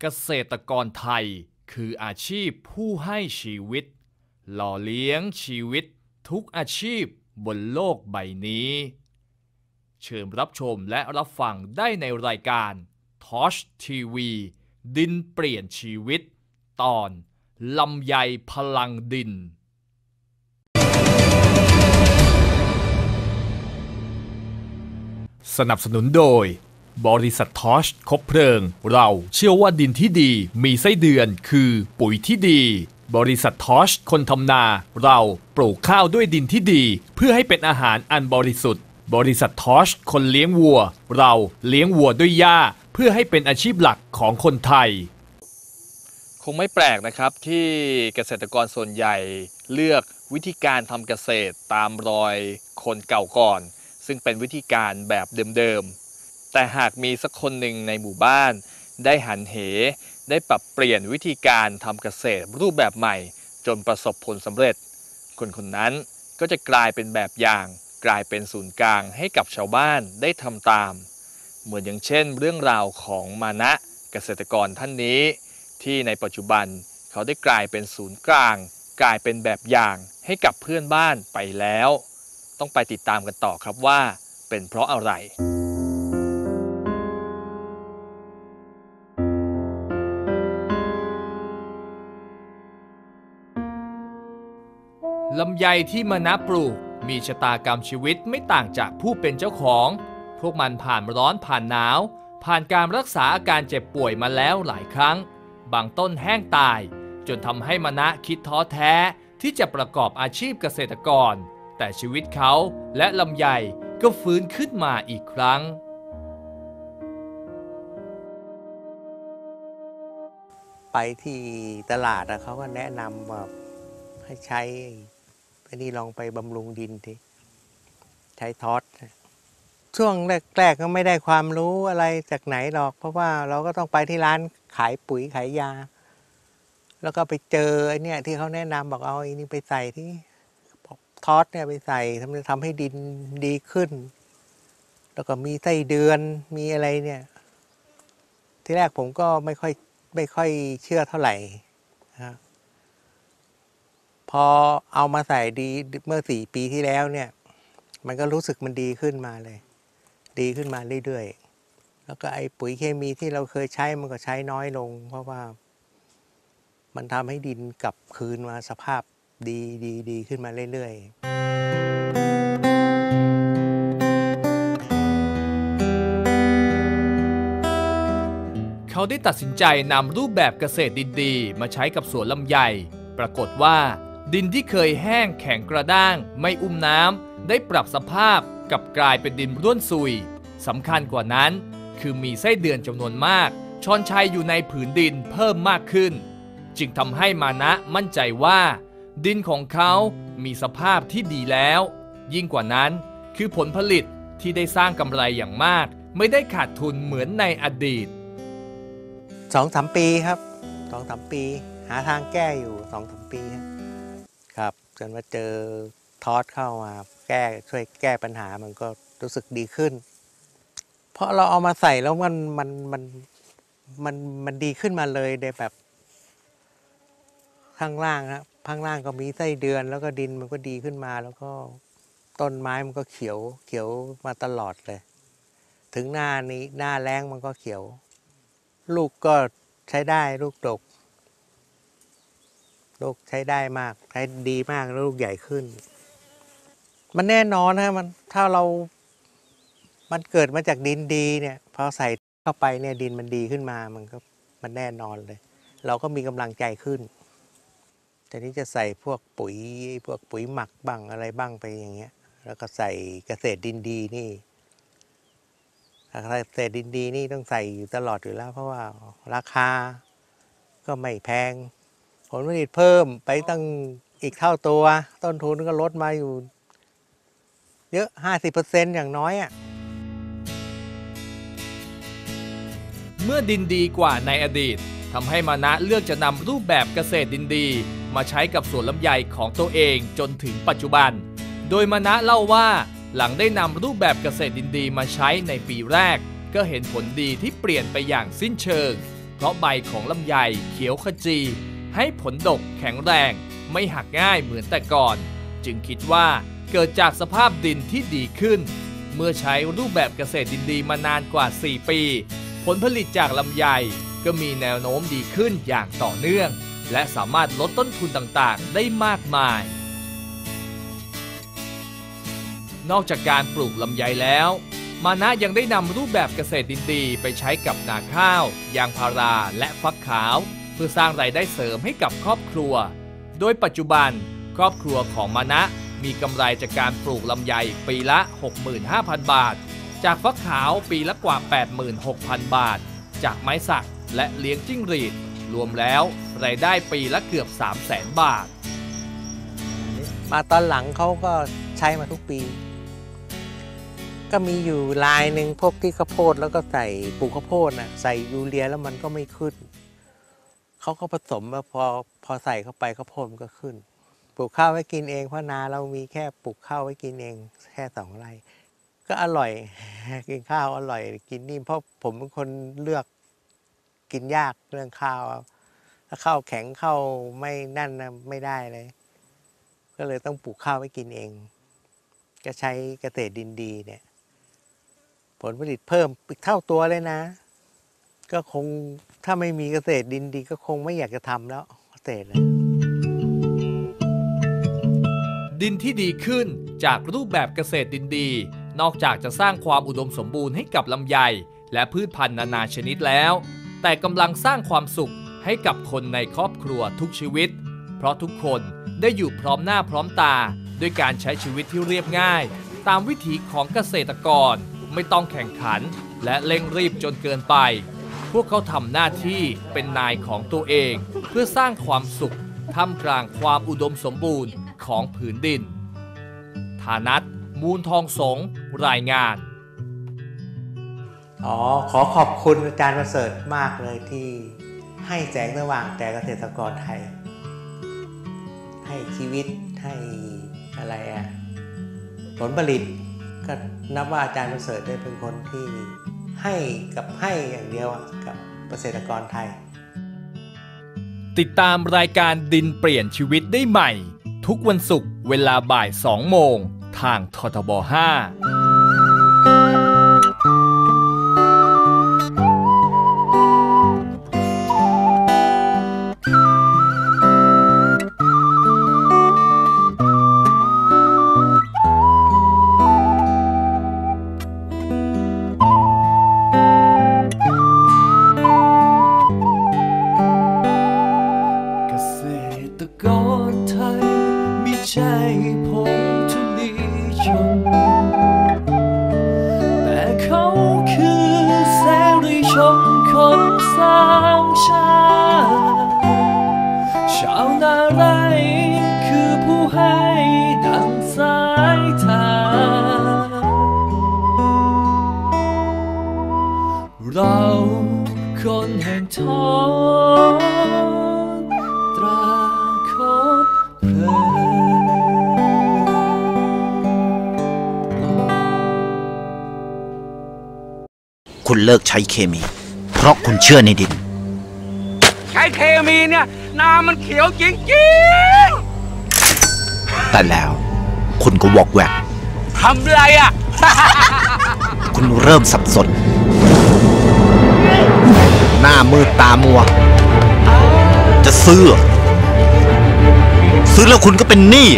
เกษตรกรไทยคืออาชีพผู้ให้ชีวิต หล่อเลี้ยงชีวิตทุกอาชีพบนโลกใบนี้ เชิญรับชมและรับฟังได้ในรายการทอชทีวีดินเปลี่ยนชีวิต ตอนลำไยพลังดิน สนับสนุนโดย บริษัททอชคบเพลิง เราเชื่อว่าดินที่ดีมีไส้เดือนคือปุ๋ยที่ดี บริษัททอชคนทำนา เราปลูกข้าวด้วยดินที่ดี เพื่อให้เป็นอาหารอันบริสุทธิ์ บริษัททอชคนเลี้ยงวัว เราเลี้ยงวัวด้วยหญ้า เพื่อให้เป็นอาชีพหลักของคนไทย คงไม่แปลกนะครับที่เกษตรกรส่วนใหญ่เลือกวิธีการทำเกษตรตามรอยคนเก่าก่อน ซึ่งเป็นวิธีการแบบเดิม แต่หากมีสักคนหนึ่งในหมู่บ้าน ได้หันเห ได้ปรับเปลี่ยนวิธีการทำเกษตรรูปแบบใหม่ จนประสบผลสำเร็จ คนคนนั้นก็จะกลายเป็นแบบอย่าง กลายเป็นศูนย์กลางให้กับชาวบ้านได้ทำตาม เหมือนอย่างเช่น เรื่องราวของมานะเกษตรกรท่านนี้ ที่ในปัจจุบันเขาได้กลายเป็นศูนย์กลาง กลายเป็นแบบอย่างให้กับเพื่อนบ้านไปแล้ว ต้องไปติดตามกันต่อครับว่า เป็นเพราะอะไร ลำไยที่มนะปลูก มีชะตากรรมชีวิตไม่ต่างจากผู้เป็นเจ้าของ พวกมันผ่านร้อนผ่านหนาว ผ่านการรักษาอาการเจ็บป่วยมาแล้วหลายครั้ง บางต้นแห้งตาย จนทำให้มณะคิดท้อแท้ที่จะประกอบอาชีพเกษตรกร แต่ชีวิตเขาและลำไยก็ฟื้นขึ้นมาอีกครั้ง ไปที่ตลาดอะเขาก็แนะนำว่าให้ใช้ อ้นี่ลองไปบำรุงดินทีใช้ทอสช่วงแรกๆก็ไม่ได้ความรู้อะไรจากไหนหรอก เพราะว่าเราก็ต้องไปที่ร้านขายปุ๋ยขายยา แล้วก็ไปเจอไอ้เนี่ยที่เขาแนะนำบอกเอาไอ้นี่ไปใส่ที่บอกทอสเนี่ยไปใส่ทำทำให้ดินดีขึ้น แล้วก็มีไส้เดือนมีอะไรเนี่ย ที่แรกผมก็ไม่ค่อยไม่ค่อยเชื่อเท่าไหร่ พอเอามาใส่ดีเมื่อสี่ปีที่แล้วเนี่ย มันก็รู้สึกมันดีขึ้นมาเลย ดีขึ้นมาเรื่อยๆ แล้วก็ไอ้ปุ๋ยเคมีที่เราเคยใช้มันก็ใช้น้อยลง เพราะว่า มันทำให้ดินกลับคืนมาสภาพดีดีดีขึ้นมาเรื่อยๆ เขาได้ตัดสินใจนำรูปแบบเกษตรดีๆ มาใช้กับสวนลำไย ปรากฏว่า ดินที่เคยแห้งแข็งกระด้าง ไม่อุ้มน้ำได้ปรับสภาพกับกลายเป็นดินร่วนซุยสำคัญกว่านั้น คือมีไส้เดือนจำนวนมากชอนชัยอยู่ในผืนดินเพิ่มมากขึ้น จึงทำให้มานะมั่นใจว่า ดินของเขามีสภาพที่ดีแล้ว ยิ่งกว่านั้นคือผลผลิตที่ได้สร้างกำไรอย่างมาก ไม่ได้ขาดทุนเหมือนในอดีตสองสามปีครับสองสามปี หาทางแก้อยู่สองสามปีครับ จนมาเจอทอสเข้ามาแก้ช่วยแก้ปัญหามันก็รู้สึกดีขึ้น เพราะเราเอามาใส่แล้วมันมันมันมันมันดีขึ้นมาเลยในแบบ ข้างล่างครับข้างล่างก็มีไส้เดือน แล้วก็ดินมันก็ดีขึ้นมา แล้วก็ต้นไม้มันก็เขียว เขียวมาตลอดเลย ถึงหน้านี้หน้าแรงมันก็เขียว ลูกก็ใช้ได้ลูกดก ลูกใช้ได้มากใช้ดีมากแล้วลูกใหญ่ขึ้น มันแน่นอนนะมันถ้าเรา มันเกิดมาจากดินดีเนี่ยพอใส่เข้าไปเนี่ยดินมันดีขึ้นมามันก็มันแน่นอนเลย เราก็มีกำลังใจขึ้น แต่นี้จะใส่พวกปุ๋ยพวกปุ๋ยหมักบ้างอะไรบ้างไปอย่างเงี้ย แล้วก็ใส่เกษตรดินดีนี่ถ้าเกษตรดินดีนี่ต้องใส่อยู่ตลอดอยู่แล้ว เพราะว่าราคาก็ไม่แพง ผลผลิตเพิ่มไปตั้งอีกเท่าตัว ต้นทุนก็ลดมาอยู่ เยอะ 50%อย่างน้อยอะเมื่อดินดีกว่าในอดีตทำให้มานะเลือกจะนำรูปแบบเกษตรดินดี มาใช้กับสวนลำไยของตัวเองจนถึงปัจจุบัน โดยมานะเล่าว่าหลังได้นำรูปแบบเกษตรดินดีมาใช้ในปีแรก ก็เห็นผลดีที่เปลี่ยนไปอย่างสิ้นเชิง เพราะใบของลำไยเขียวขจี ให้ผลดกแข็งแรงไม่หักง่ายเหมือนแต่ก่อน จึงคิดว่าเกิดจากสภาพดินที่ดีขึ้น เมื่อใช้รูปแบบเกษตรดินดีมานานกว่า 4 ปี ผลผลิตจากลำไยก็มีแนวโน้มดีขึ้นอย่างต่อเนื่อง และสามารถลดต้นทุนต่างๆ ได้มากมาย นอกจากการปลูกลำไยแล้วมานะยังได้นำรูปแบบเกษตรดินดีไปใช้กับนาข้าว ยางพาราและฟักขาว พื่อสร้างรายได้เสริมให้กับครอบครัว โดยปัจจุบันครอบครัวของมานะ มีกำไรจากการปลูกลำไยปีละ 65,000 บาท จากฟักขาวปีละกว่า 86,000 บาท จากไม้สักและเลี้ยงจิ้งหรีด รวมแล้วรายได้ปีละเกือบ 300,000 บาท มาตอนหลังเขาก็ใช้มาทุกปี ก็มีอยู่ลายหนึ่งพวกที่ข้าวโพดแล้วก็ใส่ปลูกข้าวโพดนะใส่ยูเรียแล้วมันก็ไม่ขึ้น เขาก็ผสมแล้วพอพอใส่เข้าไปข้าวโพดมันก็ขึ้น ปลูกข้าวไว้กินเองเพราะนาเรามีแค่ปลูกข้าวไว้กินเองแค่สองไร่ก็อร่อย กินข้าวอร่อย กินนิ่มเพราะผมเป็นคนเลือกกินยากเรื่องข้าวถ้าข้าวแข็งข้าวไม่นั่นนะไม่ได้เลย ก็เลยต้องปลูกข้าวไว้กินเอง ก็ใช้เกษตรดินดีเนี่ย ผลผลิตเพิ่มอีกเท่าตัวเลยนะ ก็คงถ้าไม่มีเกษตรดินดีก็คงไม่อยากจะทำแล้วเกษตรเลยดินที่ดีขึ้นจากรูปแบบเกษตรดินดี นอกจากจะสร้างความอุดมสมบูรณ์ให้กับลำไย และพืชพันธุ์นานาชนิดแล้ว แต่กำลังสร้างความสุขให้กับคนในครอบครัวทุกชีวิต เพราะทุกคนได้อยู่พร้อมหน้าพร้อมตา ด้วยการใช้ชีวิตที่เรียบง่าย ตามวิถีของเกษตรกร ไม่ต้องแข่งขัน และเร่งรีบจนเกินไป พวกเขาทำหน้าที่เป็นนายของตัวเอง เพื่อสร้างความสุขท่ามกลางความอุดมสมบูรณ์ของผืนดิน ฐานัทมูลทองสงรายงาน อ๋อ ขอขอบคุณอาจารย์ประเสริฐมากเลยที่ให้แสงสว่างแก่เกษตรกรไทย ให้ชีวิตให้อะไรอะผลผลิตก็นับว่าอาจารย์ประเสริฐได้เป็นคนที่ ให้กับให้อย่างเดียวกับเกษตรกรไทย ติดตามรายการดินเปลี่ยนชีวิตได้ใหม่ ทุกวันศุกร์เวลาบ่าย 2 โมง ทางททบ 5 เลิกใช้เคมี เพราะคุณเชื่อในดิน ใช้เคมีเนี่ยนามันเขียวจริงแต่แล้ว คุณก็วอกแวกๆทำไรอะ คุณเริ่มสับสน หน้ามืดตามัว จะซื้อ ซื้อแล้วคุณก็เป็นหนี้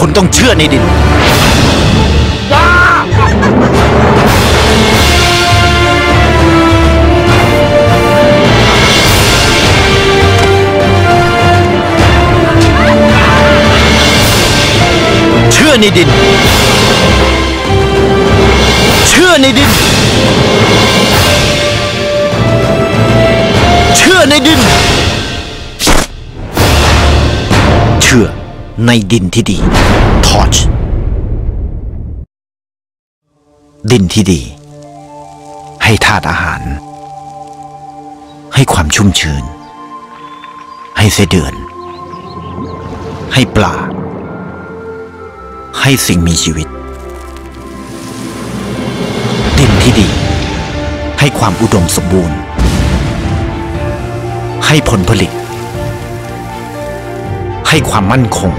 คุณต้องเชื่อในดิน ในดิน เชื่อในดิน เชื่อในดิน เชื่อในดินที่ดี ทอช ดินที่ดี ให้ธาตุอาหาร ให้ความชุ่มชื้น ให้ไส้เดือน ให้ปลา ให้สิ่งมีชีวิต ดินที่ดี ให้ความอุดมสมบูรณ์ ให้ผลผลิต ให้ความมั่นคง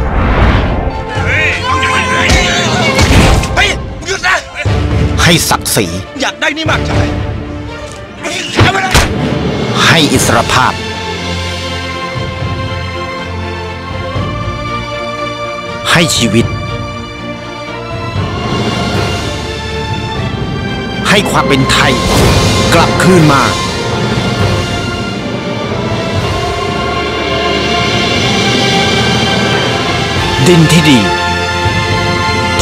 เฮ้ยหยุดนะให้ศักดิ์ศรีอยากได้นี่มากใช่ไหมใช่ไหมล่ะให้อิสรภาพ ให้ชีวิต ให้ความเป็นไทย กลับคืนมา ดินที่ดี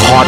ทอด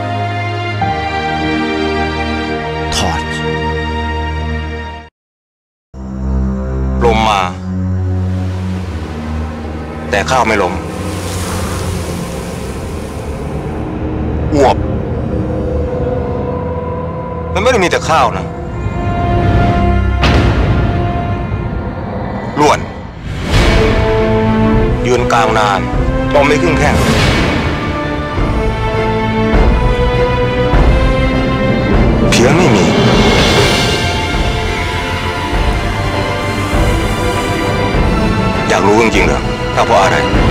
แต่ข้าวไม่ลมอวบ มันไม่ได้มีแต่ข้าวนะล้วน ยืนกลางนานตอมไม่ครึ่งแข้งเพียงไม่มีอยากรู้จริงๆเหรอ Agora.